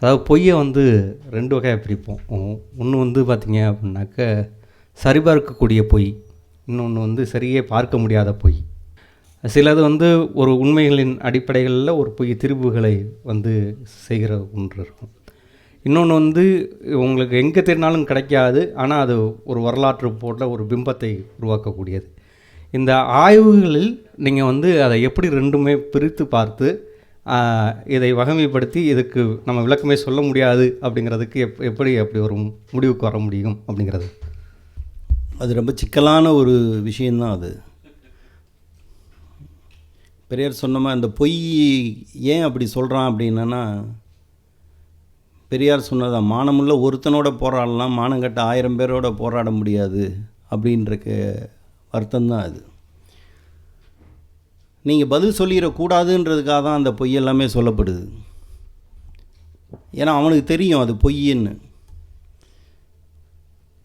அதாவது பொய்யை வந்து ரெண்டு வகையாக பிரிப்போம். ஒன்று வந்து பார்த்திங்க அப்படின்னாக்க சரிபார்க்கக்கூடிய பொய் இன்னொன்று வந்து சரியே பார்க்க முடியாத பொய். சிலது வந்து ஒரு உண்மைகளின் அடிப்படைகளில் ஒரு பொய் திருப்புகளை வந்து செய்கிற ஒன்று இருக்கும். இன்னொன்று வந்து உங்களுக்கு எங்கே தேடினாலும் கிடைக்காது ஆனால் அது ஒரு வரலாற்று போட்ட ஒரு பிம்பத்தை உருவாக்கக்கூடியது. இந்த ஆய்வுகளில் நீங்கள் வந்து அதை எப்படி ரெண்டுமே பிரித்து பார்த்து இதை வகைமைப்படுத்தி இதுக்கு நம்ம விளக்கமே சொல்ல முடியாது அப்படிங்கிறதுக்கு எப் எப்படி அப்படி ஒரு முடிவுக்கு வர முடியும் அப்படிங்கிறது? அது ரொம்ப சிக்கலான ஒரு விஷயந்தான் அது. பெரியார் சொன்னமா இந்த அந்த பொய் ஏன் அப்படி சொல்கிறான் அப்படின்னா பெரியார் சொன்னதான் மானமுள்ள ஒருத்தனோட போராடலாம் மானங்கட்ட ஆயிரம் பேரோட போராட முடியாது அப்படின்றக்கு வருத்தம்தான் அது. நீங்கள் பதில் சொல்லிடக்கூடாதுன்றதுக்காக தான் அந்த பொய் எல்லாமே சொல்லப்படுது. ஏன்னா அவனுக்கு தெரியும் அது பொய்ன்னு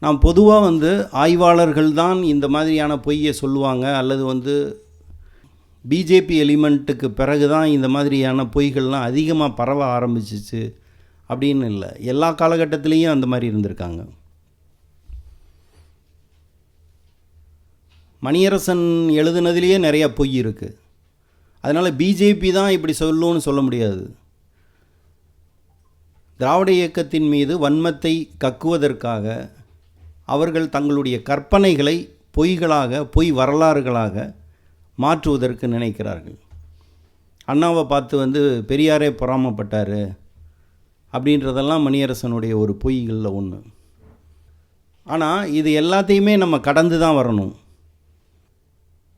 நாம் பொதுவாக வந்து ஆய்வாளர்கள் தான் இந்த மாதிரியான பொய்யை சொல்லுவாங்க அல்லது வந்து பிஜேபி எலிமெண்ட்டுக்கு பிறகு தான் இந்த மாதிரியான பொய்கள்லாம் அதிகமாக பரவ ஆரம்பிச்சிச்சு அப்படின்னு இல்லை. எல்லா காலகட்டத்திலையும் அந்த மாதிரி இருந்திருக்காங்க. மணியரசன் எழுதுனதுலேயே நிறையா பொய் இருக்குது அதனால் பிஜேபி தான் இப்படி சொல்லுன்னு சொல்ல முடியாது. திராவிட இயக்கத்தின் மீது வன்மத்தை கக்குவதற்காக அவர்கள் தங்களுடைய கற்பனைகளை பொய்களாக பொய் வரலாறுகளாக மாற்றுவதற்கு நினைக்கிறார்கள். அண்ணாவை பார்த்து வந்து பெரியாரே பொறாமப்பட்டார் அப்படின்றதெல்லாம் மணியரசனுடைய ஒரு பொய்களில் ஒன்று ஆனால் இது எல்லாத்தையுமே நம்ம கடந்து தான் வரணும்.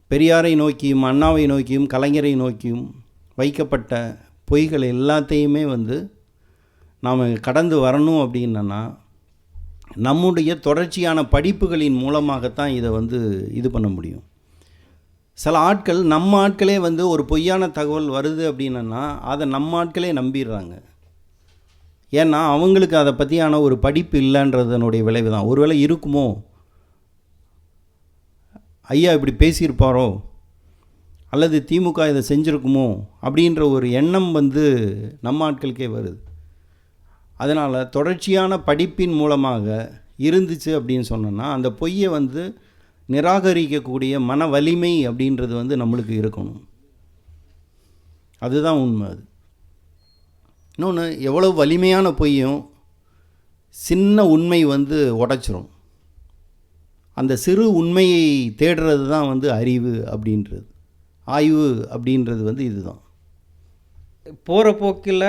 பெரியாரை நோக்கியும் அண்ணாவை நோக்கியும் கலைஞரை நோக்கியும் வைக்கப்பட்ட பொய்கள் எல்லாத்தையுமே வந்து நாம் கடந்து வரணும் அப்படின்னா நம்முடைய தொடர்ச்சியான படிப்புகளின் மூலமாகத்தான் இதை வந்து இது பண்ண முடியும். சில ஆட்கள் நம்ம ஆட்களே வந்து ஒரு பொய்யான தகவல் வருது அப்படின்னா அதை நம்ம ஆட்களே நம்பிடுறாங்க. ஏன்னா அவங்களுக்கு அதை பற்றியான ஒரு படிப்பு இல்லைன்றதனுடைய விளைவு தான் ஒருவேளை இருக்குமோ ஐயா இப்படி பேசியிருப்பாரோ? அல்லது திமுக இதை செஞ்சுருக்குமோ? அப்படின்ற ஒரு எண்ணம் வந்து நம்ம ஆட்களுக்கே வருது. அதனால் தொடர்ச்சியான படிப்பின் மூலமாக இருந்துச்சு அப்படின்னு சொன்னோன்னா அந்த பொய்யை வந்து நிராகரிக்கக்கூடிய மன வலிமை அப்படின்றது வந்து நம்மளுக்கு இருக்கணும். அதுதான் உண்மை அது. இன்னொன்று எவ்வளோ வலிமையான பொய்யும் சின்ன உண்மை வந்து உடைச்சிரும். அந்த சிறு உண்மையை தேடுறது தான் வந்து அறிவு அப்படின்றது. ஆய்வு அப்படின்றது வந்து இதுதான். போகிற போக்கில்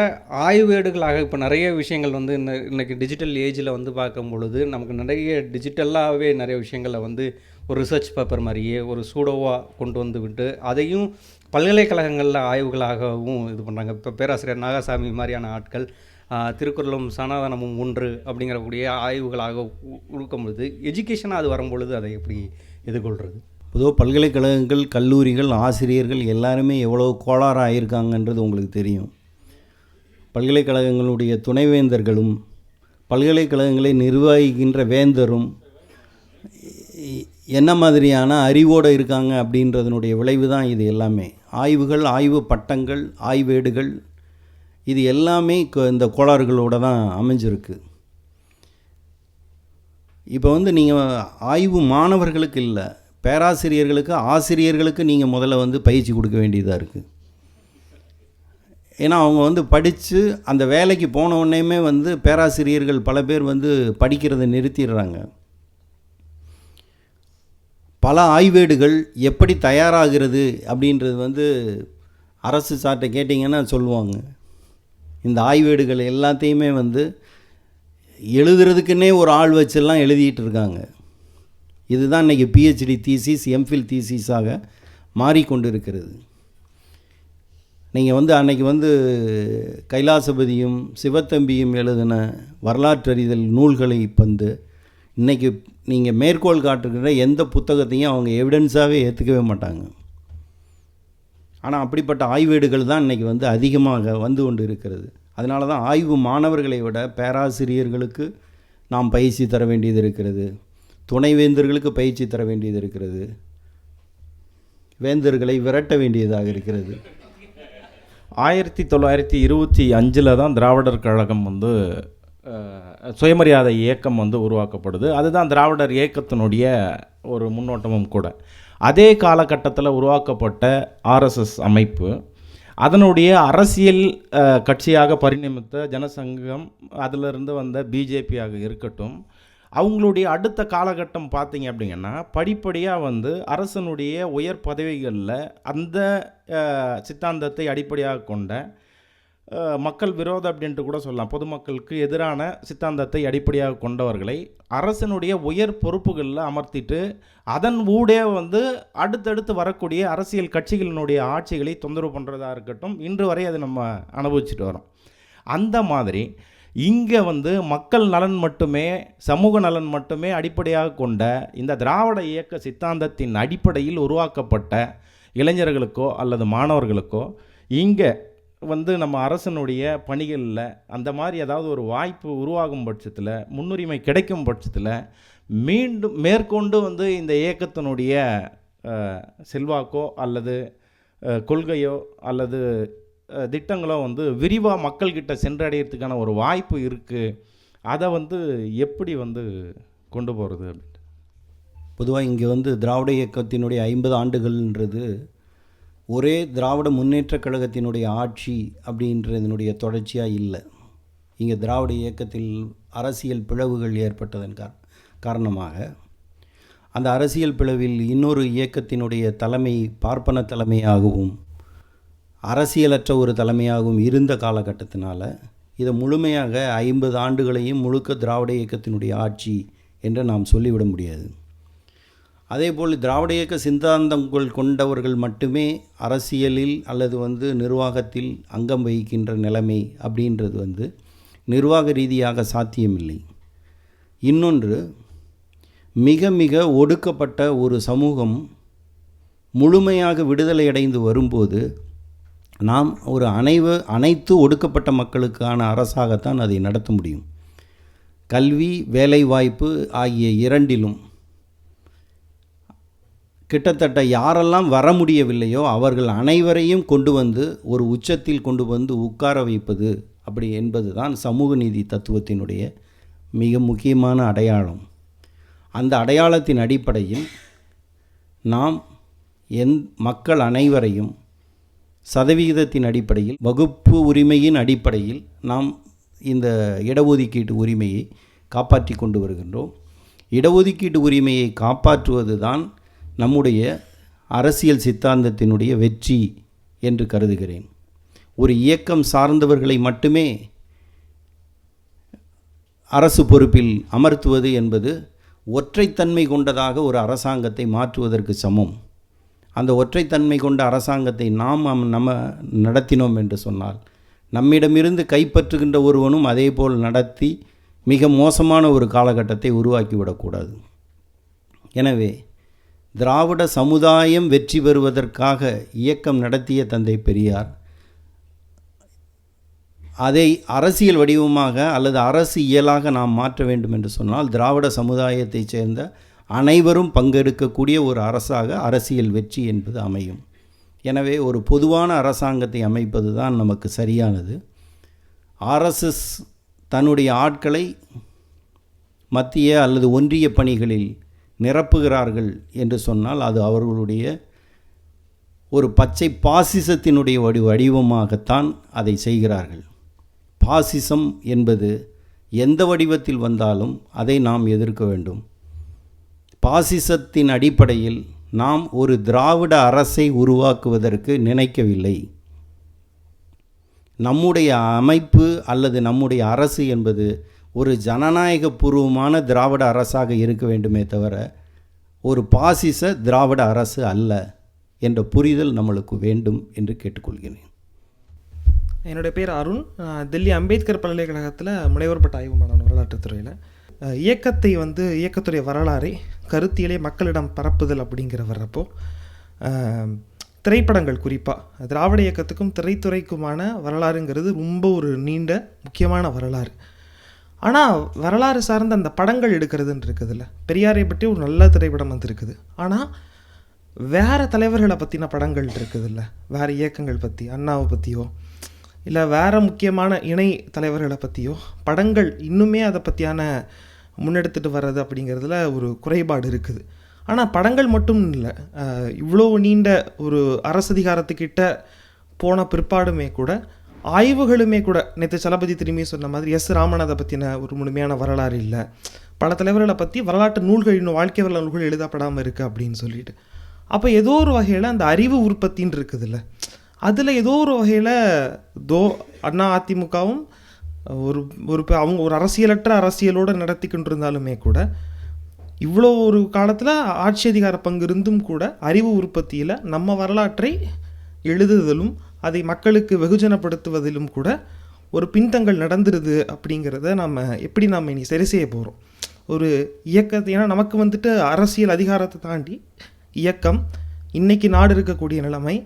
ஆய்வேடுகளாக இப்போ நிறைய விஷயங்கள் வந்து இன்ன இன்றைக்கி டிஜிட்டல் ஏஜில் வந்து பார்க்கும் பொழுது நமக்கு நிறைய டிஜிட்டலாகவே நிறைய விஷயங்களை வந்து ஒரு ரிசர்ச் பேப்பர் மாதிரியே ஒரு சூடோவாக கொண்டு வந்து விட்டு அதையும் பல்கலைக்கழகங்களில் ஆய்வுகளாகவும் இது பண்ணுறாங்க இப்போ பேராசிரியர் நாகசாமி மாதிரியான ஆட்கள் திருக்குறளும் சனாதனமும் ஒன்று அப்படிங்கிறக்கூடிய ஆய்வுகளாக உ- பொழுது எஜுகேஷனாக அது வரும்பொழுது அதை எப்படி எதிர்கொள்கிறது பொதுவாக பல்கலைக்கழகங்கள் கல்லூரிகள் ஆசிரியர்கள் எல்லாருமே எவ்வளோ கோளாறு ஆயிருக்காங்கன்றது உங்களுக்கு தெரியும். பல்கலைக்கழகங்களுடைய துணைவேந்தர்களும் பல்கலைக்கழகங்களை நிர்வகிக்கின்ற வேந்தரும் என்ன மாதிரியான அறிவோடு இருக்காங்க அப்படின்றதனுடைய விளைவு தான் இது எல்லாமே. ஆய்வுகள் ஆய்வு பட்டங்கள் ஆய்வேடுகள் இது எல்லாமே இந்த கோளாறுகளோடு தான் அமைஞ்சிருக்கு. இப்போ வந்து நீங்கள் ஆய்வு மாணவர்களுக்கு இல்லை பேராசிரியர்களுக்கு ஆசிரியர்களுக்கு நீங்கள் முதல்ல வந்து பயிற்சி கொடுக்க வேண்டியதாக இருக்குது ஏன்னா அவங்க வந்து படித்து அந்த வேலைக்கு போன உடனேயுமே வந்து பேராசிரியர்கள் பல பேர் வந்து படிக்கிறதை நிறுத்திடுறாங்க. பல ஆய்வேடுகள் எப்படி தயாராகிறது அப்படின்றது வந்து அரசு சார்ட்ட கேட்டிங்கன்னா சொல்லுவாங்க. இந்த ஆய்வேடுகள் எல்லாத்தையுமே வந்து எழுதுறதுக்குன்னே ஒரு ஆள் வச்செல்லாம் எழுதிட்டு இருக்காங்க. இதுதான் இன்றைக்கி பிஹெச்டி தீசிஸ் எம்ஃபில் தீசிஸாக மாறிக்கொண்டு இருக்கிறது நீங்கள் வந்து அன்னைக்கு வந்து கைலாசபதியும் சிவத்தம்பியும் எழுதின வரலாற்றறிதல் நூல்களை வந்து இன்றைக்கி நீங்கள் மேற்கோள் காட்டுகிற எந்த புத்தகத்தையும் அவங்க எவிடன்ஸாகவே ஏற்றுக்கவே மாட்டாங்க. ஆனால் அப்படிப்பட்ட ஆய்வேடுகள் தான் இன்றைக்கி வந்து அதிகமாக வந்து கொண்டு இருக்கிறது அதனால தான் ஆய்வு மாணவர்களை விட பேராசிரியர்களுக்கு நாம் பயிற்சி தர வேண்டியது இருக்கிறது. துணைவேந்தர்களுக்கு பயிற்சி தர வேண்டியது இருக்கிறது. வேந்தர்களை விரட்ட வேண்டியதாக இருக்கிறது. ஆயிரத்தி தொள்ளாயிரத்தி இருபத்தி அஞ்சில் தான் திராவிடர் கழகம் வந்து சுயமரியாதை இயக்கம் வந்து உருவாக்கப்படுது. அதுதான் திராவிடர் இயக்கத்தினுடைய ஒரு முன்னோட்டமும் கூட. அதே காலகட்டத்தில் உருவாக்கப்பட்ட ஆர்எஸ்எஸ் அமைப்பு அதனுடைய அரசியல் கட்சியாக பரிணமித்த ஜனசங்கம் அதிலிருந்து வந்த பிஜேபியாக இருக்கட்டும் அவங்களுடைய அடுத்த காலகட்டம் பார்த்தீங்க அப்படிங்கன்னா படிப்படியாக வந்து அரசனுடைய உயர் பதவிகளில் அந்த சித்தாந்தத்தை அடிப்படையாக கொண்ட மக்கள் விரோதம் அப்படின்ட்டு கூட சொல்லலாம். பொதுமக்களுக்கு எதிரான சித்தாந்தத்தை அடிப்படையாக கொண்டவர்களை அரசனுடைய உயர் பொறுப்புகளில் அமர்த்திட்டு அதன் ஊடே வந்து அடுத்தடுத்து வரக்கூடிய அரசியல் கட்சிகளினுடைய ஆட்சிகளை தொந்தரவு பண்ணுறதா இருக்கட்டும் இன்று வரை அதை நம்ம அனுபவிச்சுட்டு வரோம் அந்த மாதிரி இங்கே வந்து மக்கள் நலன் மட்டுமே சமூக நலன் மட்டுமே அடிப்படையாக கொண்ட இந்த திராவிட இயக்க சித்தாந்தத்தின் அடிப்படையில் உருவாக்கப்பட்ட இளைஞர்களுக்கோ அல்லது மாணவர்களுக்கோ இங்கே வந்து நம்ம அரசனுடைய பணிகளில் அந்த மாதிரி ஏதாவது ஒரு வாய்ப்பு உருவாகும் பட்சத்தில் முன்னுரிமை கிடைக்கும் பட்சத்தில் மீண்டும் மேற்கொண்டு வந்து இந்த இயக்கத்தினுடைய செல்வாக்கோ அல்லது கொள்கையோ அல்லது திட்டங்களோ வந்து விரிவாக மக்கள்கிட்ட சென்றடையிறதுக்கான ஒரு வாய்ப்பு இருக்குது அதை வந்து எப்படி வந்து கொண்டு போகிறது அப்படின்ட்டு? பொதுவாக இங்கே வந்து திராவிட இயக்கத்தினுடைய ஐம்பது ஆண்டுகள்ன்றது ஒரே திராவிட முன்னேற்றக் கழகத்தினுடைய ஆட்சி அப்படின்றதனுடைய தொடர்ச்சியாக இல்லை. இங்கே திராவிட இயக்கத்தில் அரசியல் பிளவுகள் ஏற்பட்டதன் கார் காரணமாக அந்த அரசியல் பிளவில் இன்னொரு இயக்கத்தினுடைய தலைமை பார்ப்பன தலைமையாகவும் அரசியலற்ற ஒரு தலைமையாகவும் இருந்த காலகட்டத்தினால் இதை முழுமையாக ஐம்பது ஆண்டுகளையும் முழுக்க திராவிட இயக்கத்தினுடைய ஆட்சி என்று நாம் சொல்லிவிட முடியாது. அதேபோல் திராவிட இயக்க சித்தாந்தங்கள் கொண்டவர்கள் மட்டுமே அரசியலில் அல்லது வந்து நிர்வாகத்தில் அங்கம் வகிக்கின்ற நிலைமை அப்படின்றது வந்து நிர்வாக ரீதியாக சாத்தியமில்லை. இன்னொன்று மிக மிக ஒடுக்கப்பட்ட ஒரு சமூகம் முழுமையாக விடுதலை அடைந்து வரும்போது நாம் ஒரு அனைவ அனைத்து ஒடுக்கப்பட்ட மக்களுக்கான அரசாகத்தான் அதை நடத்த முடியும். கல்வி வேலைவாய்ப்பு ஆகிய இரண்டிலும் கிட்டத்தட்ட யாரெல்லாம் வர முடியவில்லையோ அவர்கள் அனைவரையும் கொண்டு வந்து ஒரு உச்சத்தில் கொண்டு வந்து உட்கார வைப்பது அப்படி என்பது தான் சமூக நீதி தத்துவத்தினுடைய மிக முக்கியமான அடையாளம். அந்த அடையாளத்தின் அடிப்படையில் நாம் எந் மக்கள் அனைவரையும் சதவிகிதத்தின் அடிப்படையில் வகுப்பு உரிமையின் அடிப்படையில் நாம் இந்த இடஒதுக்கீட்டு உரிமையை காப்பாற்றி கொண்டு வருகின்றோம். இடஒதுக்கீட்டு உரிமையை காப்பாற்றுவது தான் நம்முடைய அரசியல் சித்தாந்தத்தினுடைய வெற்றி என்று கருதுகிறேன். ஒரு இயக்கம் சார்ந்தவர்களை மட்டுமே அரசு பொறுப்பில் அமர்த்துவது என்பது ஒற்றைத்தன்மை கொண்டதாக ஒரு அரசாங்கத்தை மாற்றுவதற்கு சமம். அந்த ஒற்றைத்தன்மை கொண்ட அரசாங்கத்தை நாம் நம்ம நடத்தினோம் என்று சொன்னால் நம்மிடமிருந்து கைப்பற்றுகின்ற ஒருவனும் அதே போல் நடத்தி மிக மோசமான ஒரு காலகட்டத்தை உருவாக்கிவிடக்கூடாது. எனவே திராவிட சமுதாயம் வெற்றி பெறுவதற்காக இயக்கம் நடத்திய தந்தை பெரியார் அதை அரசியல் வடிவமாக அல்லது அரசு இயலாக நாம் மாற்ற வேண்டும் என்று சொன்னால் திராவிட சமுதாயத்தைச் சேர்ந்த அனைவரும் பங்கெடுக்கக்கூடிய ஒரு அரசாக அரசியல் வெற்றி என்பது அமையும். எனவே ஒரு பொதுவான அரசாங்கத்தை அமைப்பது தான் நமக்கு சரியானது. ஆர்எஸ்எஸ் தன்னுடைய ஆட்களை மத்திய அல்லது ஒன்றிய பணிகளில் நிரப்புகிறார்கள் என்று சொன்னால் அது அவர்களுடைய ஒரு பச்சை பாசிசத்தினுடைய வடி வடிவமாகத்தான் அதை செய்கிறார்கள். பாசிசம் என்பது எந்த வடிவத்தில் வந்தாலும் அதை நாம் எதிர்க்க வேண்டும். பாசிசத்தின் அடிப்படையில் நாம் ஒரு திராவிட அரசை உருவாக்குவதற்கு நினைக்கவில்லை. நம்முடைய அமைப்பு அல்லது நம்முடைய அரசு என்பது ஒரு ஜனநாயக பூர்வமான திராவிட அரசாக இருக்க வேண்டுமே தவிர ஒரு பாசிச திராவிட அரசு அல்ல என்ற புரிதல் நம்மளுக்கு வேண்டும் என்று கேட்டுக்கொள்கிறேன். என்னுடைய பேர் அருண். டெல்லி அம்பேத்கர் பல்கலைக்கழகத்தில் முனைவர் பட்ட ஆய்வு மாணவன் வரலாற்றுத் துறையில். இயக்கத்தை வந்து இயக்கத்துடைய வரலாறை கருத்தியலே மக்களிடம் பரப்புதல் அப்படிங்கிற வர்றப்போ திரைப்படங்கள் குறிப்பாக திராவிட இயக்கத்துக்கும் திரைத்துறைக்குமான வரலாறுங்கிறது ரொம்ப ஒரு நீண்ட முக்கியமான வரலாறு. ஆனால் வரலாறு சார்ந்த அந்த படங்கள் எடுக்கிறதுன்னு இருக்குதுல்ல. பெரியாரை பற்றி ஒரு நல்ல திரைப்படம் வந்திருக்குது. ஆனால் வேறு தலைவர்களை பற்றின படங்கள் இருக்குதுல்ல. வேறு இயக்கங்கள் பற்றி அண்ணாவை பற்றியோ இல்லை வேறு முக்கியமான இணை தலைவர்களை பற்றியோ படங்கள் இன்னுமே அதை பற்றியான முன்னெடுத்துட்டு வர்றது அப்படிங்கிறதுல ஒரு குறைபாடு இருக்குது. ஆனால் படங்கள் மட்டும் இல்லை. இவ்வளோ நீண்ட ஒரு அரசதிகாரத்துக்கிட்ட போன பிற்பாடுமே கூட ஆய்வுகளுமே கூட நேற்று சலபதி திரும்பி சொன்ன மாதிரி எஸ் ராமநாதை பற்றின ஒரு முழுமையான வரலாறு இல்லை. பல தலைவர்களை பற்றி வரலாற்று நூல்கள் இன்னும் வாழ்க்கை வரலாறு நூல்கள் எழுதப்படாமல் இருக்குது அப்படின்னு சொல்லிட்டு. அப்போ ஏதோ ஒரு வகையில் அந்த அறிவு உற்பத்தின்னு இருக்குதுல்ல. அதில் ஏதோ ஒரு வகையில் தோ அண்ணா அதிமுகவும் ஒரு ஒரு அவங்க ஒரு அரசியலற்ற அரசியலோடு நடத்திக்கிட்டு இருந்தாலுமே கூட இவ்வளோ ஒரு காலத்தில் ஆட்சி அதிகார பங்கு இருந்தும் கூட அறிவு உற்பத்தியில் நம்ம வரலாற்றை எழுதுதலும் அதை மக்களுக்கு வெகுஜனப்படுத்துவதிலும் கூட ஒரு பின்தங்கள் நடந்துருது அப்படிங்கிறத நம்ம எப்படி நாம் இனி சரி செய்ய போகிறோம் ஒரு இயக்கத்தை ஏன்னா நமக்கு வந்துட்டு அரசியல் அதிகாரத்தை தாண்டி இயக்கம் இன்றைக்கி நாடு இருக்கக்கூடிய நிலைமை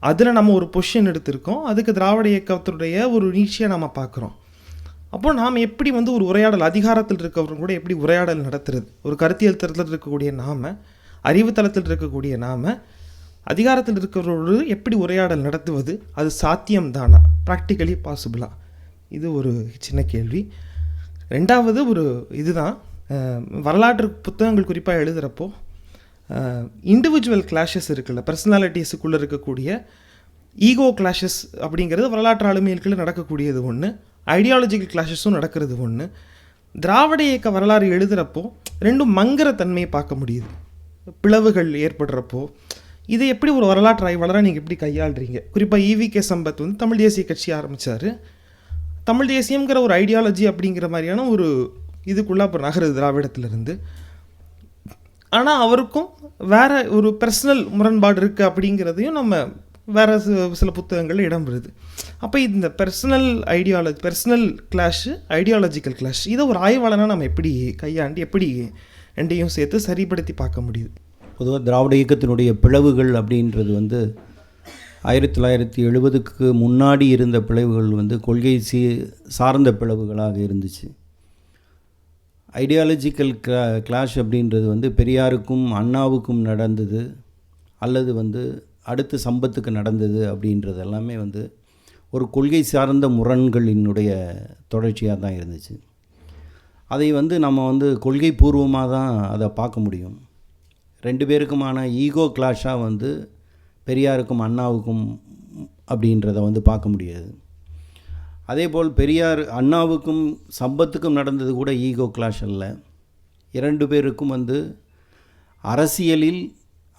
அதில் நம்ம ஒரு பொஷன் எடுத்திருக்கோம். அதுக்கு திராவிட இயக்கத்தினுடைய ஒரு நீட்சியை நம்ம பார்க்குறோம். அப்போ நாம் எப்படி வந்து ஒரு உரையாடல் அதிகாரத்தில் இருக்கவங்க கூட எப்படி உரையாடல் நடத்துறது? ஒரு கருத்தியல் தளத்தில் இருக்கக்கூடிய நாம அறிவு தளத்தில் இருக்கக்கூடிய நாம் அதிகாரத்தில் இருக்கிறவரோடு எப்படி உரையாடல் நடத்துவது அது சாத்தியம்தானா? ப்ராக்டிக்கலி பாசிபிளா இது ஒரு சின்ன கேள்வி. ரெண்டாவது ஒரு இதுதான். வரலாற்று புத்தகங்கள் குறிப்பாக எழுதுகிறப்போ இண்டிவிஜுவல் கிளாஷஸ் இருக்குல்ல பர்சனாலிட்டிஸுக்குள்ளே இருக்கக்கூடிய ஈகோ கிளாஷஸ் அப்படிங்கிறது வரலாற்று ஆளுமைகளுக்குள்ள நடக்கக்கூடியது ஒன்று ஐடியாலஜிக்கல் கிளாஷஸும் நடக்கிறது ஒன்று திராவிட இயக்க வரலாறு எழுதுகிறப்போ ரெண்டும் மங்குற தன்மையை பார்க்க முடியுது. பிளவுகள் ஏற்படுறப்போ இதை எப்படி ஒரு வரலாற்று ஆய்வாளராக நீங்கள் எப்படி கையாளுறீங்க? குறிப்பாக ஈவி கே சம்பத் வந்து தமிழ் தேசிய கட்சி ஆரம்பித்தார் தமிழ் தேசியங்கிற ஒரு ஐடியாலஜி அப்படிங்கிற மாதிரியான ஒரு இதுக்குள்ளே அப்புறம் நகருது திராவிடத்திலிருந்து. ஆனால் அவருக்கும் வேற ஒரு பர்சனல் முரண்பாடு இருக்குது அப்படிங்கிறதையும் நம்ம வேற சில புத்தகங்களில் இடம் வருது அப்போ இந்த personal ideology personal clash ideological clash இதை ஒரு ஆய்வாளனாக நம்ம எப்படி கையாண்டு எப்படி ரெண்டையும் சேர்த்து சரிப்படுத்தி பார்க்க முடியுது? பொதுவாக திராவிட இயக்கத்தினுடைய பிளவுகள் அப்படின்றது வந்து ஆயிரத்தி தொள்ளாயிரத்தி எழுபதுக்கு முன்னாடி இருந்த பிளவுகள் வந்து கொள்கை சீ சார்ந்த பிளவுகளாக இருந்துச்சு. ஐடியாலஜிக்கல் கிளா கிளாஷ் அப்படின்றது வந்து பெரியாருக்கும் அண்ணாவுக்கும் நடந்தது அல்லது வந்து அடுத்து சம்பத்துக்கு நடந்தது அப்படின்றது எல்லாமே வந்து ஒரு கொள்கை சார்ந்த முரண்களினுடைய தொடர்ச்சியாக தான் இருந்துச்சு. அதை வந்து நம்ம வந்து கொள்கை பூர்வமாக தான் அதை பார்க்க முடியும். ரெண்டு பேருக்குமான ஈகோ கிளாஷாக வந்து பெரியாருக்கும் அண்ணாவுக்கும் அப்படின்றத வந்து பார்க்க முடியாது. அதேபோல் பெரியார் அண்ணாவுக்கும் சம்பத்துக்கும் நடந்தது கூட ஈகோ கிளாஷ் அல்ல. இரண்டு பேருக்கும் வந்து அரசியலில்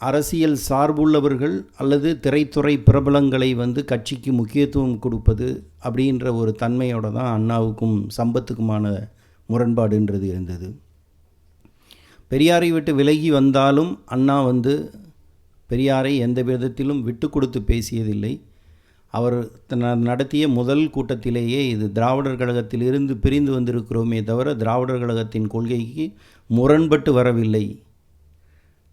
அரசியல் சார்புள்ளவர்கள் அல்லது திரைத்துறை பிரபலங்களை வந்து கட்சிக்கு முக்கியத்துவம் கொடுப்பது அப்படின்ற ஒரு தன்மையோட தான் அண்ணாவுக்கும் சம்பத்துக்குமான முரண்பாடுன்றது இருந்தது. பெரியாரை விட்டு விலகி வந்தாலும் அண்ணா வந்து பெரியாரை எந்த விதத்திலும் விட்டு கொடுத்து பேசியதில்லை. அவர் நடத்திய முதல் கூட்டத்திலேயே இது திராவிடர் கழகத்திலிருந்து பிரிந்து வந்திருக்கிறோமே தவிர திராவிடர் கழகத்தின் கொள்கைக்கு முரண்பட்டு வரவில்லை.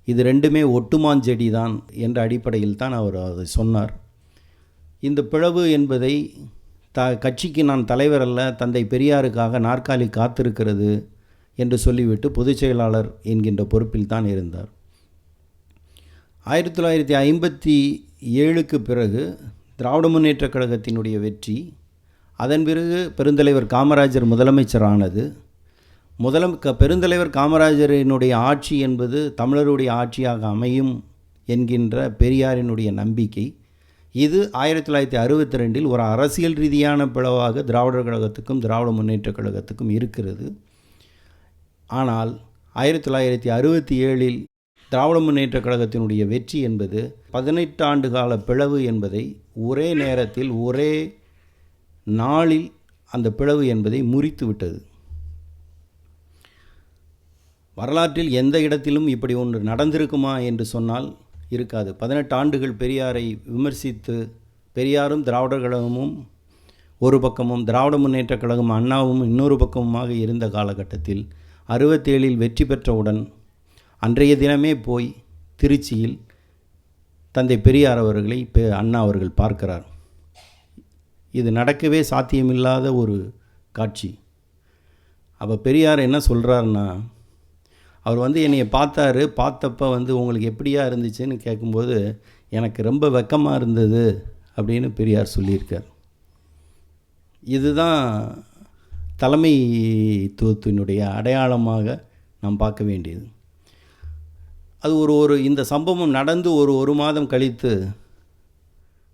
இது ரெண்டுமே ஒட்டுமாஞ்செடி தான் என்ற அடிப்படையில் தான் அவர் அதை சொன்னார். இந்த பிளவு என்பதை த கட்சிக்கு நான் தலைவர் அல்ல தந்தை பெரியாருக்காக நாற்காலி காத்திருக்கிறது. என்று சொல்லிவிட்டு பொதுச் செயலாளர் என்கின்ற பொறுப்பில் தான் இருந்தார். ஆயிரத்தி தொள்ளாயிரத்தி ஐம்பத்தி ஏழுக்கு பிறகு திராவிட முன்னேற்றக் கழகத்தினுடைய வெற்றி அதன் பிறகு பெருந்தலைவர் காமராஜர் முதலமைச்சரானது. முதலம் க பெருந்தலைவர் காமராஜரினுடைய ஆட்சி என்பது தமிழருடைய ஆட்சியாக அமையும் என்கின்ற பெரியாரினுடைய நம்பிக்கை. இது ஆயிரத்தி தொள்ளாயிரத்தி அறுபத்தி ரெண்டில் ஒரு அரசியல் ரீதியான பிளவாக திராவிடர் கழகத்துக்கும் திராவிட முன்னேற்றக் கழகத்துக்கும் இருக்கிறது. ஆனால் ஆயிரத்தி தொள்ளாயிரத்தி அறுபத்தி ஏழில் திராவிட முன்னேற்றக் கழகத்தினுடைய வெற்றி என்பது பதினெட்டு ஆண்டு கால பிளவு என்பதை ஒரே நேரத்தில் ஒரே நாளில் அந்த பிளவு என்பதை முறித்து விட்டது. வரலாற்றில் எந்த இடத்திலும் இப்படி ஒன்று நடந்திருக்குமா என்று சொன்னால் இருக்காது. பதினெட்டு ஆண்டுகள் பெரியாரை விமர்சித்து பெரியாரும் திராவிடர் கழகமும் ஒரு பக்கமும் திராவிட முன்னேற்றக் கழகம் அண்ணாவும் இன்னொரு பக்கமுமாக இருந்த காலகட்டத்தில் அறுபத்தேழில் வெற்றி பெற்றவுடன் அன்றைய தினமே போய் திருச்சியில் தந்தை பெரியார் அவர்களை பெ அண்ணா அவர்கள் பார்க்கிறார். இது நடக்கவே சாத்தியமில்லாத ஒரு காட்சி. அப்போ பெரியார் என்ன சொல்கிறாருன்னா அவர் வந்து என்னையை பார்த்தாரு பார்த்தப்ப வந்து உங்களுக்கு எப்படியா இருந்துச்சுன்னு கேட்கும்போது எனக்கு ரொம்ப வெக்கமாக இருந்தது அப்படின்னு பெரியார் சொல்லியிருக்கார். இதுதான் தலைமைத்துவத்தினுடைய அடையாளமாக நாம் பார்க்க வேண்டியது. அது ஒரு ஒரு இந்த சம்பவம் நடந்து ஒரு ஒரு மாதம் கழித்து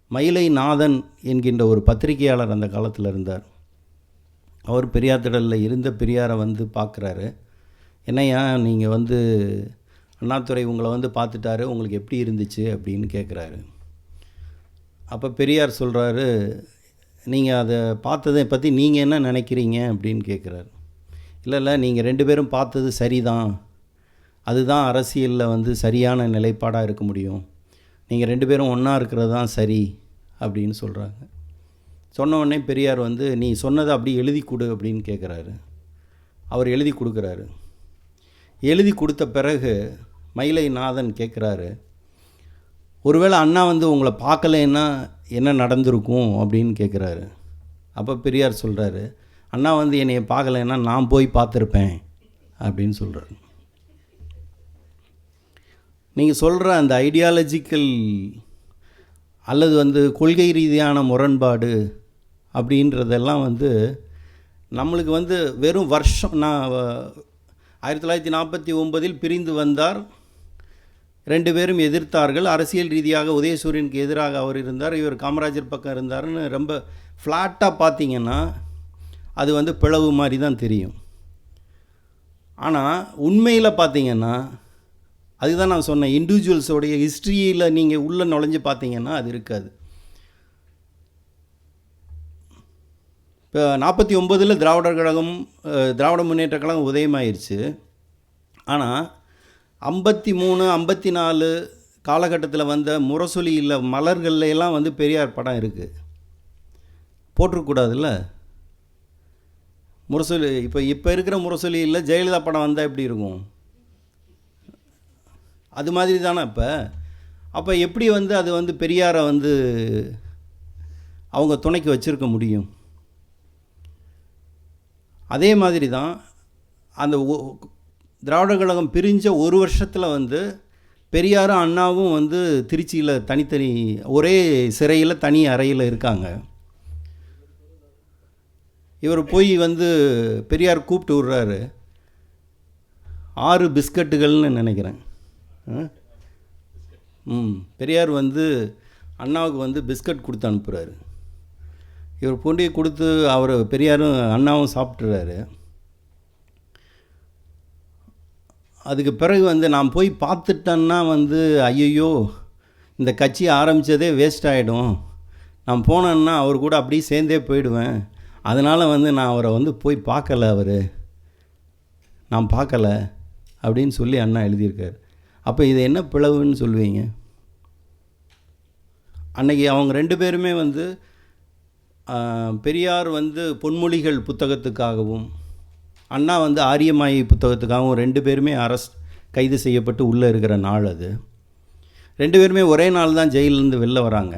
மயிலை நாதன் என்கின்ற ஒரு பத்திரிகையாளர் அந்த காலத்தில் இருந்தார். அவர் பெரியார் திடலில் இருந்த பெரியாரை வந்து பார்க்குறாரு. என்னையா நீங்கள் வந்து அண்ணாத்துறை உங்களை வந்து பார்த்துட்டாரு உங்களுக்கு எப்படி இருந்துச்சு அப்படின்னு கேட்குறாரு. அப்போ பெரியார் சொல்கிறாரு நீங்கள் அதை பார்த்ததை பற்றி நீங்கள் என்ன நினைக்கிறீங்க அப்படின்னு கேட்குறாரு இல்லை இல்லை நீங்கள் ரெண்டு பேரும் பார்த்தது சரிதான். அதுதான் அரசியலில் வந்து சரியான நிலைப்பாடாக இருக்க முடியும். நீங்கள் ரெண்டு பேரும் ஒன்றா இருக்கிறது தான் சரி அப்படின்னு சொல்கிறாங்க சொன்ன உடனே பெரியார் வந்து நீ சொன்னதை அப்படி எழுதி கொடு அப்படின்னு கேட்குறாரு அவர் எழுதி கொடுக்குறாரு. எழுதி கொடுத்த பிறகு மயிலை நாதன் கேட்குறாரு ஒருவேளை அண்ணா வந்து உங்களை பார்க்கலைன்னா என்ன நடந்திருக்கும் அப்படின்னு கேட்குறாரு அப்போ பெரியார் சொல்கிறாரு அண்ணா வந்து என்னையை பார்க்கலைன்னா நான் போய் பார்த்துருப்பேன் அப்படின்னு சொல்கிறாரு நீங்கள் சொல்கிற அந்த ஐடியாலஜிக்கல் அல்லது வந்து கொள்கை ரீதியான முரண்பாடு அப்படின்றதெல்லாம் வந்து நம்மளுக்கு வந்து வெறும் வருஷம் நான் ஆயிரத்தி தொள்ளாயிரத்தி நாற்பத்தி ஒன்பதில் பிரிந்து வந்தார். ரெண்டு பேரும் எதிர்த்தார்கள். அரசியல் ரீதியாக உதயசூரியனுக்கு எதிராக அவர் இருந்தார். இவர் காமராஜர் பக்கம் இருந்தாருன்னு ரொம்ப ஃப்ளாட்டாக பார்த்தீங்கன்னா அது வந்து பிளவு மாதிரி தான் தெரியும். ஆனால் உண்மையில் பார்த்தீங்கன்னா அதுதான் நான் சொன்னேன். இண்டிவிஜுவல்ஸோடைய ஹிஸ்ட்ரியில் நீங்கள் உள்ளே நுழைஞ்சு பார்த்தீங்கன்னா அது இருக்காது. இப்போ நாற்பத்தி ஒம்போதில் திராவிடர் கழகம் திராவிட முன்னேற்ற கழகம் உதயமாயிருச்சு. ஆனால் ஐம்பத்தி மூணு ஐம்பத்தி நாலு காலகட்டத்தில் வந்த முரசொலியில் மலர்கள்ல எல்லாம் வந்து பெரியார் படம் இருக்குது போட்டிருக்கூடாதுல்ல முரசொலி இப்போ இப்போ இருக்கிற முரசொலியில் ஜெயலலிதா படம் வந்தால் எப்படி இருக்கும்? அது மாதிரி தானே இப்போ அப்போ எப்படி வந்து அது வந்து பெரியாரை வந்து அவங்க துணைக்கு வச்சுருக்க முடியும்? அதே மாதிரி தான் அந்த ஒ- திராவிட கழகம் பிரிஞ்ச ஒரு வருஷத்தில் வந்து பெரியாரும் அண்ணாவும் வந்து திருச்சியில் தனித்தனி ஒரே சிறையில் தனி அறையில் இருக்காங்க. இவர் போய் வந்து பெரியார் கூப்பிட்டு விட்றாரு. ஆறு பிஸ்கட்டுகள்னு நினைக்கிறேன். ஆ? ம். பெரியார் வந்து அண்ணாவுக்கு வந்து பிஸ்கட் கொடுத்து அனுப்புகிறாரு இவர் கொண்டு கொடுத்து அவர் பெரியாரும் அண்ணாவும் சாப்பிட்றாரு அதுக்கு பிறகு வந்து நான் போய் பார்த்துட்டேன்னா வந்து ஐயையோ இந்த கட்சி ஆரம்பித்ததே வேஸ்ட் ஆகிடும் நான் போனேன்னா அவர் கூட அப்படியே சேர்ந்தே போயிடுவேன். அதனால் வந்து நான் அவரை வந்து போய் பார்க்கல அவர். நான் பார்க்கல அப்படின்னு சொல்லி அண்ணா எழுதியிருக்கார். அப்போ இது என்ன பிளவுன்னு சொல்லுவீங்க? அன்னைக்கு அவங்க ரெண்டு பேருமே வந்து பெரியார் வந்து பொன்மொழிகள் புத்தகத்துக்காகவும் அண்ணா வந்து ஆரியமாயி புத்தகத்துக்காகவும் ரெண்டு பேருமே அரஸ்ட் கைது செய்யப்பட்டு உள்ளே இருக்கிற நாள் அது. ரெண்டு பேருமே ஒரே நாள் தான் ஜெயிலேருந்து வெளில வராங்க.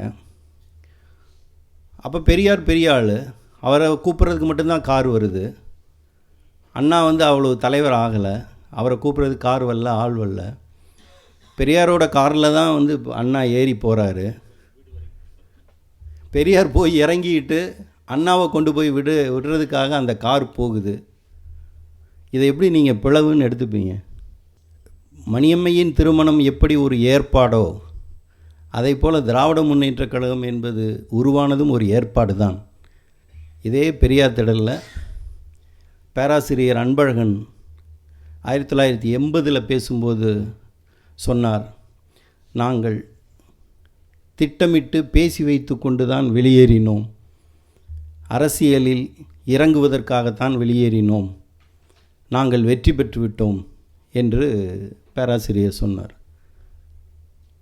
அப்போ பெரியார் பெரிய ஆள் அவரை கூப்பிட்றதுக்கு மட்டும்தான் கார் வருது. அண்ணா வந்து அவ்வளோ தலைவர் ஆகலை. அவரை கூப்பிட்றதுக்கு கார் வரல ஆள் வரல. பெரியாரோட காரில் தான் வந்து அண்ணா ஏறி போகிறாரு பெரியார் போய் இறங்கிட்டு அண்ணாவை கொண்டு போய் விடு விடுறதுக்காக அந்த கார் போகுது. இதை எப்படி நீங்கள் பிளவுன்னு எடுத்துப்பீங்க? மணியம்மையின் திருமணம் எப்படி ஒரு ஏற்பாடோ அதை போல் திராவிட முன்னேற்றக் கழகம் என்பது உருவானதும் ஒரு ஏற்பாடு தான். இதே பெரியார் திடலில் பேராசிரியர் அன்பழகன் ஆயிரத்தி தொள்ளாயிரத்தி எண்பதில் பேசும்போது சொன்னார் நாங்கள் திட்டமிட்டு பேசி வைத்து கொண்டு தான் வெளியேறினோம். அரசியலில் இறங்குவதற்காகத்தான் வெளியேறினோம். நாங்கள் வெற்றி பெற்றுவிட்டோம் என்று பேராசிரியர் சொன்னார்.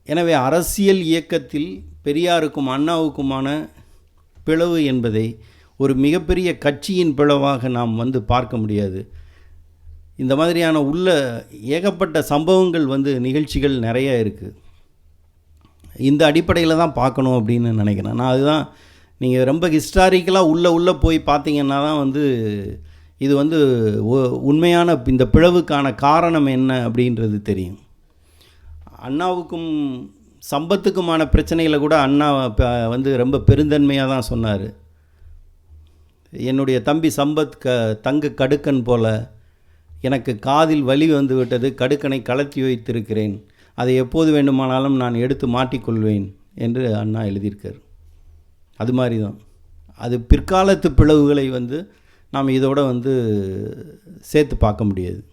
எனவே அரசியல் இயக்கத்தில் பெரியாருக்கும் அண்ணாவுக்குமான பிளவு என்பதை ஒரு மிகப்பெரிய கட்சியின் பிளவாக நாம் வந்து பார்க்க முடியாது. இந்த மாதிரியான உள்ள ஏகப்பட்ட சம்பவங்கள் வந்து நிகழ்ச்சிகள் நிறைய இருக்குது இந்த அடிப்படையில் தான் பார்க்கணும் அப்படின்னு நினைக்கிறேன். நான் அதுதான் நீங்கள் ரொம்ப ஹிஸ்டாரிக்கலாக உள்ளே உள்ளே போய் பார்த்தீங்கன்னா தான் வந்து இது வந்து உண்மையான இந்த பிளவுக்கான காரணம் என்ன அப்படின்றது தெரியும். அண்ணாவுக்கும் சம்பத்துக்குமான பிரச்சனைகளை கூட அண்ணா வந்து ரொம்ப பெருந்தன்மையாக தான் சொன்னார். என்னுடைய தம்பி சம்பத் க தங்க கடுக்கன் போல எனக்கு காதில் வலி வந்து விட்டது கடுக்கனை கலத்தி வைத்திருக்கிறேன். அதை எப்போது வேண்டுமானாலும் நான் எடுத்து மாட்டிக்கொள்வேன் என்று அண்ணா எழுதியிருக்கார். அது மாதிரி தான். அது பிற்காலத்து பிளவுகளை வந்து நாம் இதோட வந்து சேர்த்து பார்க்க முடியாது.